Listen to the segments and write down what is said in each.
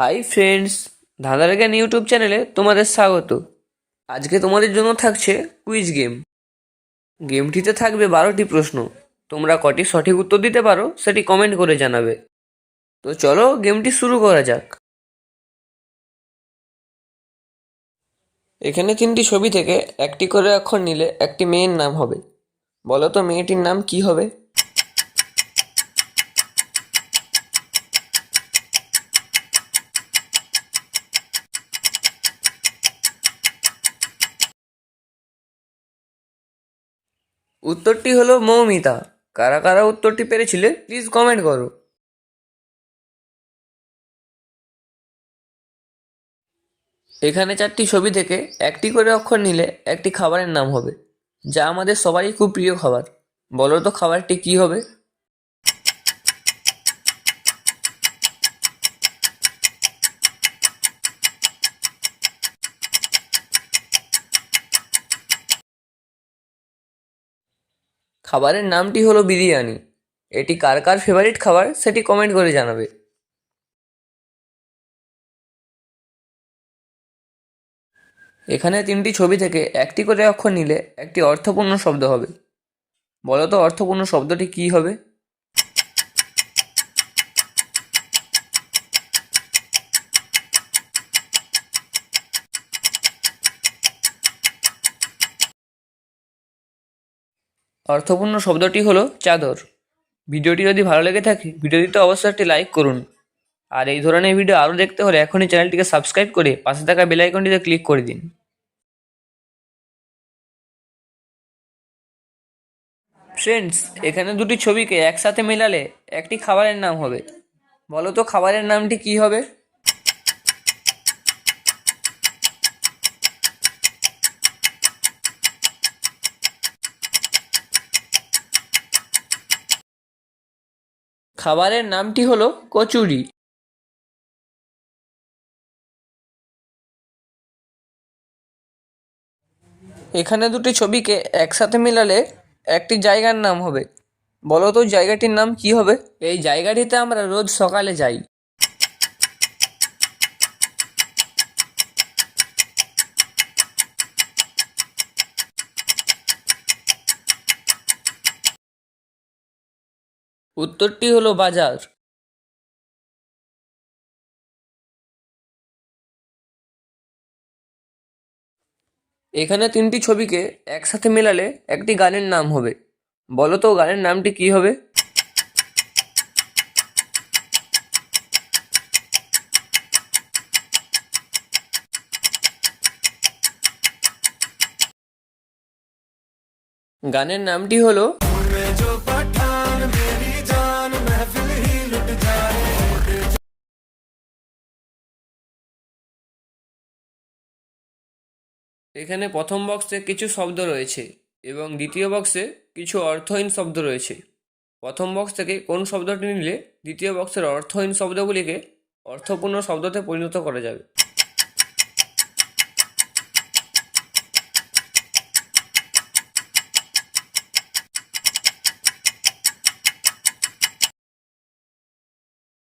Hi friends ধাঁধার জ্ঞান YouTube চ্যানেলে তোমাদের স্বাগত। আজকে তোমাদের জন্য থাকছে কুইজ গেম গেমটিতে থাকবে বারোটি প্রশ্ন। তোমরা কটি সঠিক উত্তর দিতে পারো, সেটি কমেন্ট করে জানাবে। তো চলো গেমটি শুরু করা যাক। এখানে তিনটি ছবি থেকে একটি করে অক্ষর নিলে একটি মেয়ের নাম হবে। বলো তো মেয়েটির নাম কি হবে? উত্তরটি হলো মৌমিতা। কারা কারা উত্তরটি পেরেছিলে প্লিজ কমেন্ট করো। এখানে চারটি ছবি থেকে একটি করে অক্ষর নিলে একটি খাবারের নাম হবে, যা আমাদের সবারই খুব প্রিয় খাবার। বলো তো খাবারটি কি হবে? খাবারের নামটি হলো বিরিয়ানি। এটি কার কার ফেভারিট খাবার সেটি কমেন্ট করে জানাবে। এখানে তিনটি ছবি থেকে একটি করে অক্ষর নিলে একটি অর্থপূর্ণ শব্দ হবে। বলতো অর্থপূর্ণ শব্দটি কী হবে? অর্থপূর্ণ শব্দটি হলো চাদর। ভিডিওটি যদি ভালো লেগে থাকে, ভিডিওটিতে অবশ্যই একটি লাইক করুন। আর এই ধরনের ভিডিও আরও দেখতে হলে এখনই চ্যানেলটিকে সাবস্ক্রাইব করে পাশে থাকা বেল আইকনটিতে ক্লিক করে দিন। ফ্রেন্ডস এখানে দুটি ছবিকে একসাথে মেলালে একটি খাবারের নাম হবে। বলো তো খাবারের নামটি কি হবে? খাবারের নামটি হলো কচুরি। এখানে দুটি ছবিকে একসাথে মিলালে একটি জায়গার নাম হবে। বলো তো জায়গাটির নাম কি হবে? এই জায়গাটিতে আমরা রোজ সকালে যাই। উত্তরটি হলো বাজার। এখানে তিনটি ছবিকে একসাথে মেলালে একটি গানের নাম হবে। বলো তো গানের নামটি কি হবে? গানের নামটি হলো এখানে প্রথম বক্সে কিছু শব্দ রয়েছে এবং দ্বিতীয় বক্সে কিছু অর্থহীন শব্দ রয়েছে। প্রথম বক্স থেকে কোন শব্দটি নিলে দ্বিতীয় বক্সের অর্থহীন শব্দগুলিকে অর্থপূর্ণ শব্দতে পরিণত করা যাবে?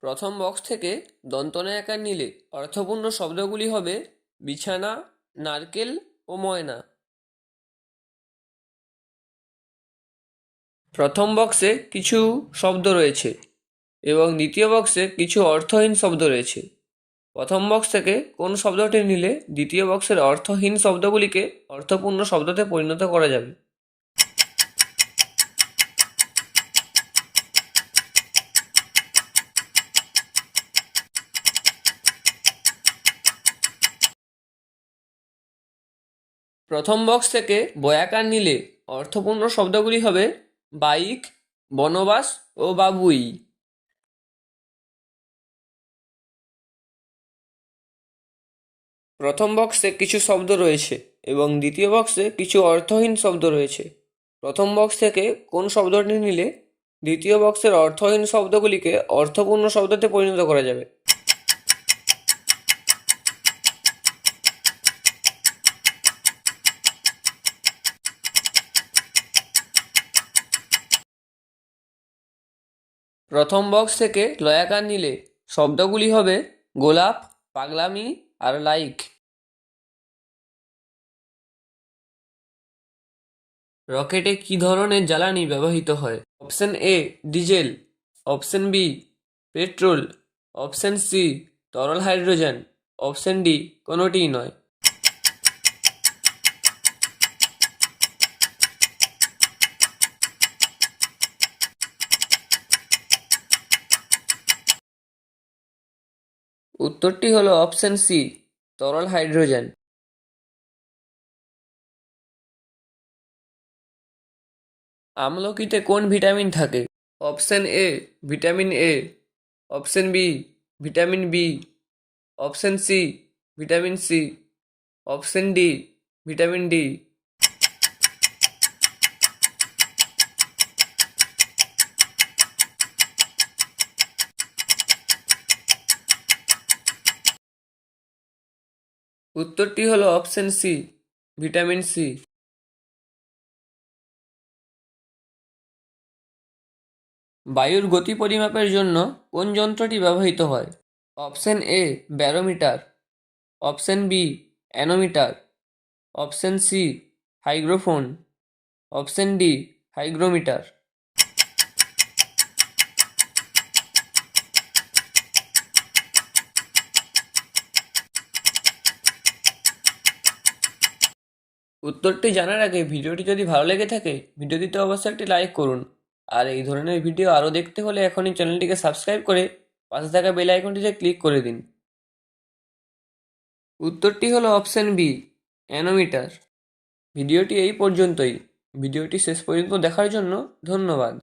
প্রথম বক্স থেকে দন্তনে আকার নিলে অর্থপূর্ণ শব্দগুলি হবে বিছানা, নারকেল ও ময়না প্রথম বক্সে কিছু শব্দ রয়েছে এবং দ্বিতীয় বক্সে কিছু অর্থহীন শব্দ রয়েছে। প্রথম বক্স থেকে কোন শব্দটি নিলে দ্বিতীয় বক্সের অর্থহীন শব্দগুলিকে অর্থপূর্ণ শব্দতে পরিণত করা যাবে? প্রথম বক্স থেকে বয়াকার নিলে অর্থপূর্ণ শব্দগুলি হবে বাইক, বনবাস ও বাবুই। প্রথম বক্সে কিছু শব্দ রয়েছে এবং দ্বিতীয় বক্সে কিছু অর্থহীন শব্দ রয়েছে। প্রথম বক্স থেকে কোন শব্দটি নিলে দ্বিতীয় বক্সের অর্থহীন শব্দগুলিকে অর্থপূর্ণ শব্দতে পরিণত করা যাবে? প্রথম বক্স থেকে লয়াকার নিলে শব্দগুলি হবে গোলাপ, পাগলামি আর লাইক রকেটে কি ধরনের জ্বালানি ব্যবহৃত হয়? Option A diesel option B petrol option C তরল হাইড্রোজেন অপশন ডি কোনোটিই নয়। উত্তরটি হলো অপশন সি, তরল হাইড্রোজেন। আমলকিতে কোন ভিটামিন থাকে? Option A, vitamin A. Option B, vitamin B. Option C, vitamin C. Option D, vitamin D. উত্তরটি হলো অপশন সি ভিটামিন সি বায়ুর গতি পরিমাপের জন্য কোন যন্ত্রটি ব্যবহৃত হয়? Option A barometer option B anemometer option C hygrophone option D hygrometer উত্তরটি জানার আগে ভিডিওটি যদি ভালো লেগে থাকে ভিডিওটিতে অবশ্যই একটি লাইক করুন। আর এই ধরনের ভিডিও আরও দেখতে হলে এখনই চ্যানেলটিকে সাবস্ক্রাইব করে পাশে থাকা বেল আইকনটিতে ক্লিক করে দিন। উত্তরটি হলো অপশান বি অ্যানোমিটার ভিডিওটি এই পর্যন্তই। ভিডিওটি শেষ পর্যন্ত দেখার জন্য ধন্যবাদ।